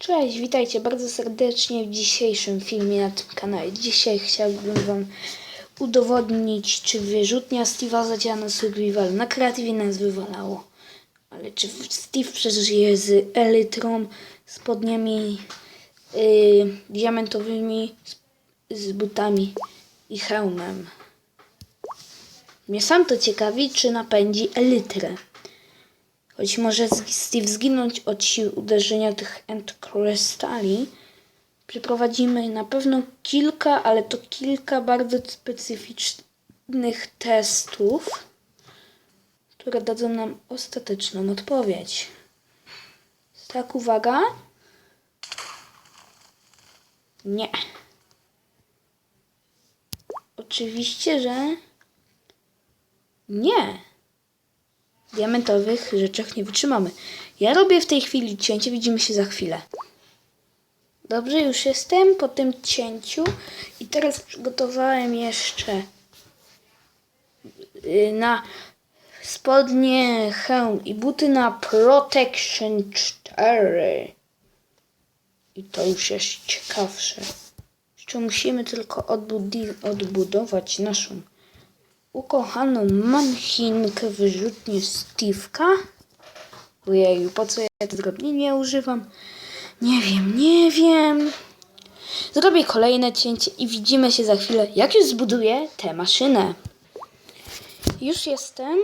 Cześć, witajcie bardzo serdecznie w dzisiejszym filmie na tym kanale. Dzisiaj chciałbym Wam udowodnić, czy wyrzutnia Steve'a zadziała na survival. Na kreatywie nas wywalało. Ale czy Steve przeżyje z elytrą, spodniami yy, diamentowymi, z, z butami i hełmem? Mnie sam to ciekawi, czy napędzi elytrę. Choć może Steve zginąć od sił uderzenia tych end krystali, przeprowadzimy na pewno kilka, ale to kilka bardzo specyficznych testów, które dadzą nam ostateczną odpowiedź. Tak, uwaga. Nie. Oczywiście, że nie diamentowych rzeczach nie wytrzymamy. Ja robię w tej chwili cięcie, widzimy się za chwilę. Dobrze, już jestem po tym cięciu i teraz przygotowałem jeszcze y, na spodnie, hełm i buty na Protection 4. I to już jest ciekawsze. Jeszcze musimy tylko odbudi- odbudować naszą ukochaną manchinkę wyrzutnię Steve'ka. Ojeju, po co ja tego nie używam? Nie wiem, nie wiem. Zrobię kolejne cięcie i widzimy się za chwilę, jak już zbuduję tę maszynę. Już jestem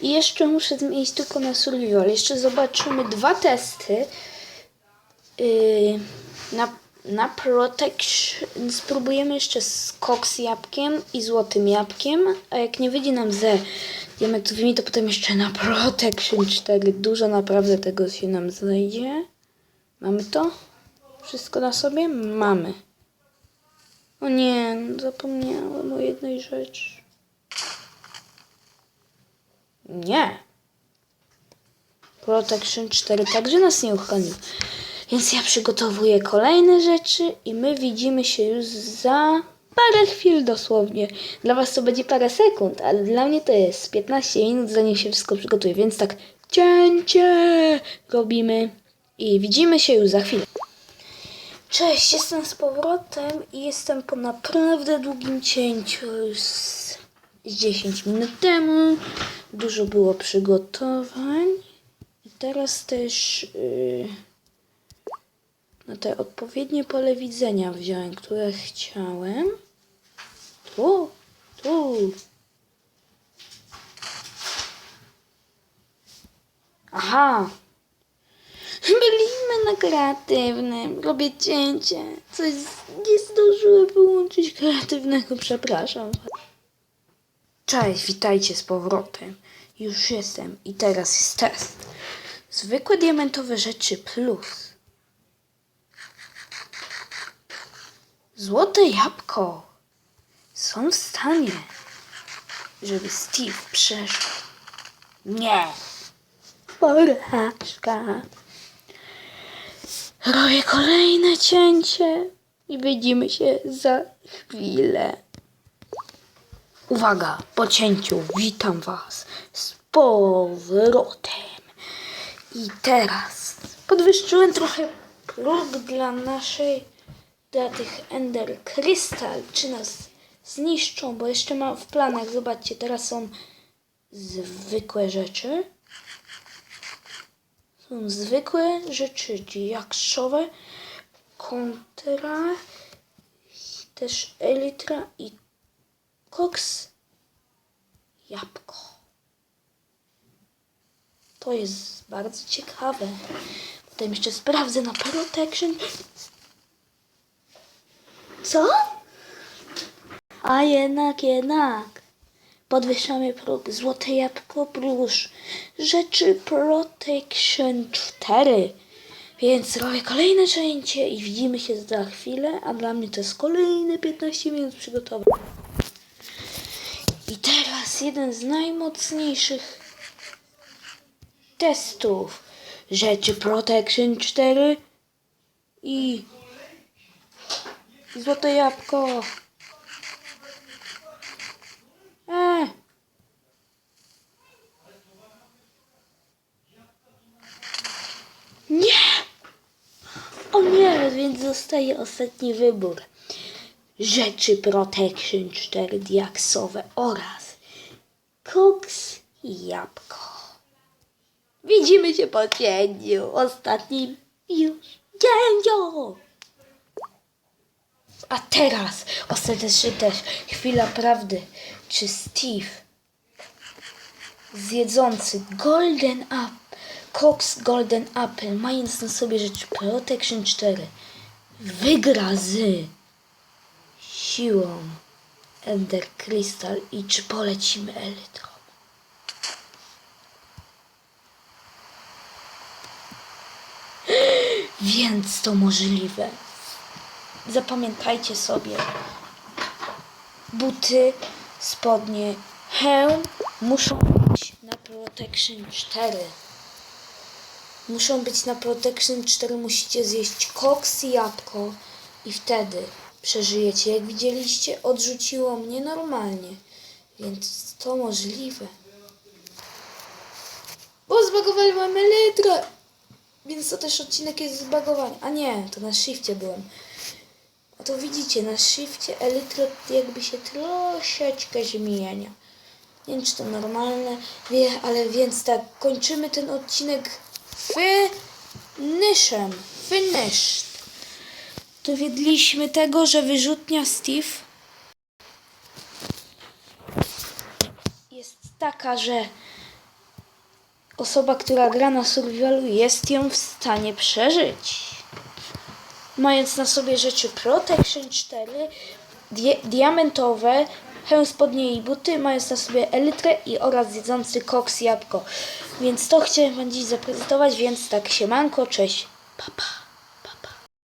i jeszcze muszę zmienić tylko na survival. Jeszcze zobaczymy dwa testy. Yy, na, na Protection spróbujemy jeszcze z Cox jabłkiem i złotym jabłkiem, a jak nie wyjdzie nam ze diamentowymi, to potem jeszcze na Protection 4. Dużo naprawdę tego się nam znajdzie. Mamy to? Wszystko na sobie? Mamy. O nie, zapomniałam o jednej rzeczy. Nie. Protection 4 także nas nie uchronił. Więc ja przygotowuję kolejne rzeczy i my widzimy się już za parę chwil dosłownie. Dla was to będzie parę sekund, ale dla mnie to jest 15 minut zanim się wszystko przygotuje. Więc tak cięcie robimy i widzimy się już za chwilę. Cześć, jestem z powrotem i jestem po naprawdę długim cięciu już z z 10 minut temu. Dużo było przygotowań. I teraz też yy, na te odpowiednie pole widzenia wziąłem, które chciałem. Tu, tu. Aha. Byliśmy na kreatywnym. Robię cięcie. Coś nie zdążyłem wyłączyć kreatywnego, przepraszam. Cześć, witajcie z powrotem. Już jestem i teraz jest test. Zwykłe diamentowe rzeczy plus. Złote jabłko są w stanie, żeby Steve przeżył. Nie. Porażka. Robię kolejne cięcie i widzimy się za chwilę. Uwaga, po cięciu witam Was z powrotem. I teraz podwyższyłem trochę próg dla naszej, dla tych Ender Crystal. Czy nas zniszczą, bo jeszcze mam w planach, zobaczcie, teraz są zwykłe rzeczy. Są zwykłe rzeczy diaksowe, kontra, też elitra i koks, jabłko. To jest bardzo ciekawe. Potem jeszcze sprawdzę na protection. Co? A jednak, jednak. Podwyższamy próg. Złote jabłko plus rzeczy Protection 4. Więc robię kolejne cięcie i widzimy się za chwilę, a dla mnie to jest kolejne 15 minut przygotowań. I teraz jeden z najmocniejszych testów rzeczy Protection 4 i złote jabłko. E. Nie! więc zostaje ostatni wybór. Rzeczy Protection 4 diaksowe oraz koks i jabłko. Widzimy się po cieniu. Ostatnim już dzień. A teraz ostatecznie też chwila prawdy. Czy Steve zjedzący Golden Apple, Cox Golden Apple, mając na sobie rzecz Protection 4, wygra z siłą Ender Crystal i czy polecimy Elytrą? Więc to możliwe. Zapamiętajcie sobie. Buty, spodnie, hełm muszą być na Protection 4. Muszą być na Protection 4, musicie zjeść koks i jabłko i wtedy przeżyjecie. Jak widzieliście, odrzuciło mnie normalnie, więc to możliwe. Bo zbagowali mamy litrę, więc to też odcinek jest zbagowany. A nie, to na shifcie byłem. To widzicie, na shifcie elytry jakby się troszeczkę zmienia. Nie wiem, czy to normalne, wie, ale więc tak, kończymy ten odcinek finishem. Finished. Dowiedliśmy tego, że wyrzutnia Steve jest taka, że osoba, która gra na survivalu jest ją w stanie przeżyć. Mając na sobie rzeczy Protection 4, di diamentowe, hełm spodnie i buty, mając na sobie elytrę i oraz jedzący koks jabłko. Więc to chciałem Wam dziś zaprezentować, więc tak siemanko, cześć, papa. Pa.